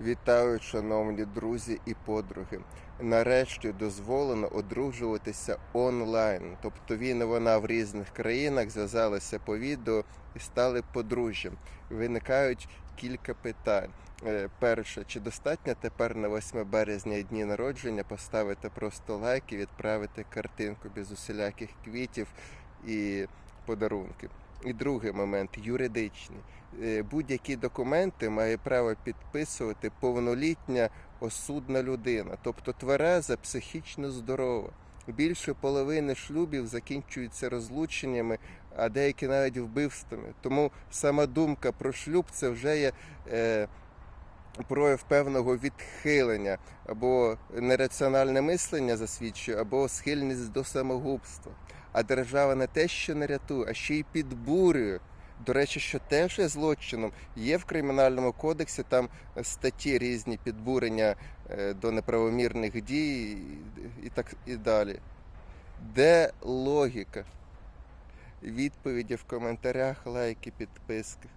Вітаю, шановні друзі і подруги. Нарешті дозволено одружуватися онлайн. Тобто він і вона в різних країнах зв'язалися по відео і стали подружжям. Виникають кілька питань. Е, Перше, чи достатньо тепер на 8 березня дні народження поставити просто лайк і відправити картинку без усіляких квітів і подарунків? І другий момент юридичний. Е, Будь-які документи має право підписувати повнолітня осудна людина, тобто твереза, психічно здорова. Більше половини шлюбів закінчуються розлученнями, а деякі навіть вбивствами. Тому сама думка про шлюб це вже є е, прояв певного відхилення або нераціональне мислення засвідчує, або схильність до самогубства. А держава не те, що не рятує, а ще й підбурює. До речі, що теж є злочином. Є в кримінальному кодексі там статті різні підбурення е, до неправомірних дій і, і так і далі. Де логіка? Відповіді в коментарях, лайки, підписки.